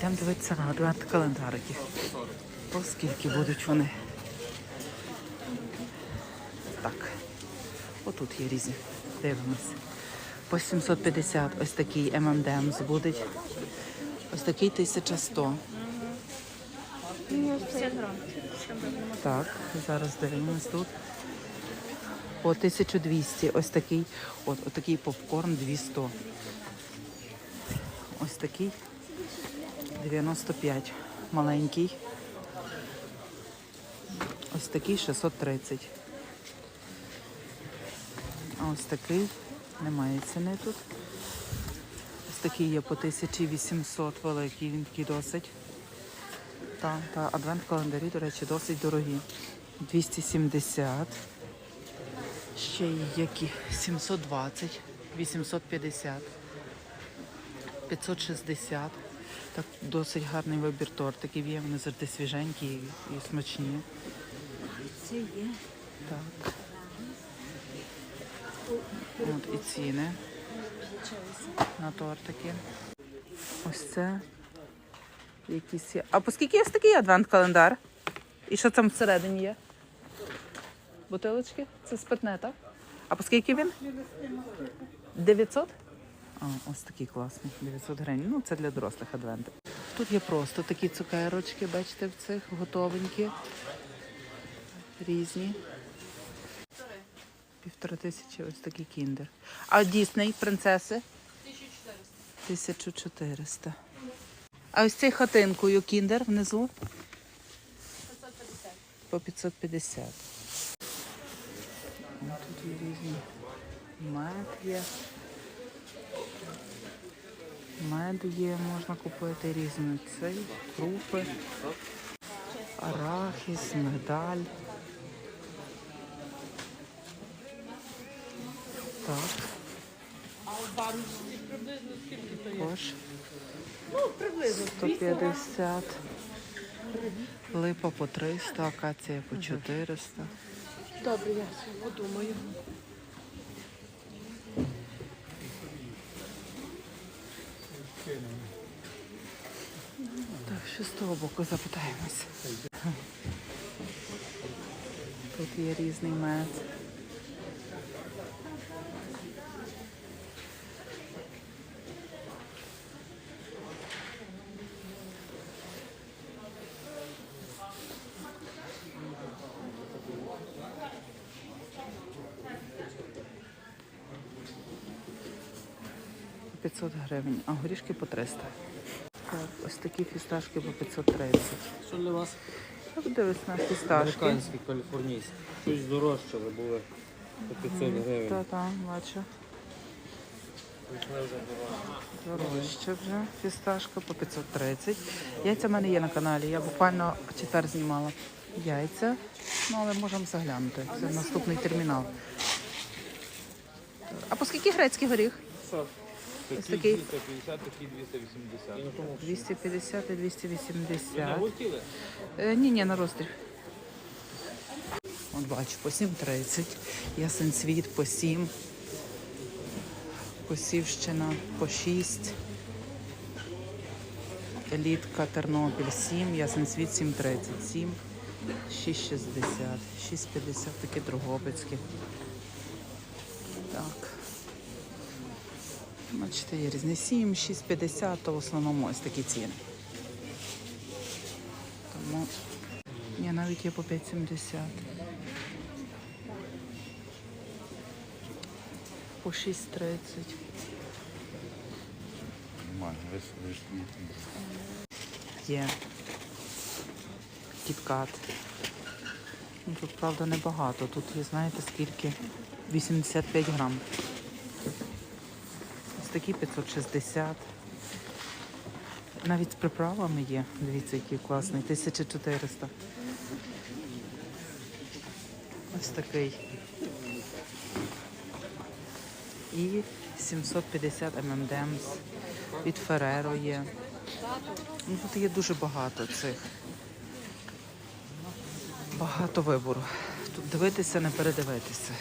Йдемо дивитися на адвент календарики. По скільки будуть вони. Так. Отут є різні. Дивимося. По 750 ось такий ММДМС буде. Ось такий 1100. Так, зараз дивимось тут. По 1200 ось такий, от, от такий попкорн 200. Ось такий 95. Маленький. Ось такий 630. А ось такий немає ціни тут. Ось такий є по 1800 великий, він такий досить. Та, та адвент календарі, до речі, досить дорогі. 270. Ще є які 720, 850, 560. Так, досить гарний вибір тортиків є, вони завжди свіженькі і, і смачні. Це є. Так. От і ціни на тортики. Ось це. Якісь є. А по скільки ось такий адвент-календар? І що там всередині є? Бутилочки? Це спитне, так? А по скільки він? 900? Ось такий класний. 900 гривень. Ну, це для дорослих адвентів. Тут є просто такі цукерочки, бачите, в цих готовенькі. Різні. Півтора тисячі ось такий кіндер. А Дісней, принцеси? 1400. А ось цей хатинкою кіндер внизу? 550. По 550. О, Тут є різні. Мед є. Мед є, можна купити різні цей, крупи, арахіс, мигдаль. Так. Також. Ну, приблизно. 150. Липа по 300, акація по 400. Добре, я подумаю. Так, що з того боку запитаємось. Тут є різний мед. 500 гривень, а горішки по 300. Так, ось такі фісташки по 530. Що для вас? Я подивись на фісташки. Американські, каліфорнійські. Щось дорожче, але були по 500 гривень. Та, та, бачу. Дорожче. Вже. Фісташка по 530. Яйця в мене є на каналі. Я буквально четвер знімала яйця. Ну, але можемо заглянути. Це наступний термінал. А по скільки грецький горіх? Ось такий 250, такі 280. 250 і 280. Е, ні, ні, на розстріл. От бачу, по 7,30. Ясен світ по 7. Косівщина по 6. Елітка Тернопіль 7, Ясен світ 7,30. 7, 6,60, 6,50 такі Дрогобицькі. Так. Бачите, є різні 7, 6,50, то в основному ось такі ціни. Тому ні, навіть є по 5,70. По 6,30. Немає, весь весь Є. Кіткат. Ну, тут, правда, небагато. Тут є, знаєте, скільки? 85 грам. Такі 560. Навіть з приправами є. Дивіться, який класний. 1400. Ось такий. І 750 ММДМС. Від Фереро є. Ну, тут є дуже багато цих. Багато вибору. Тут дивитися, не передивитися.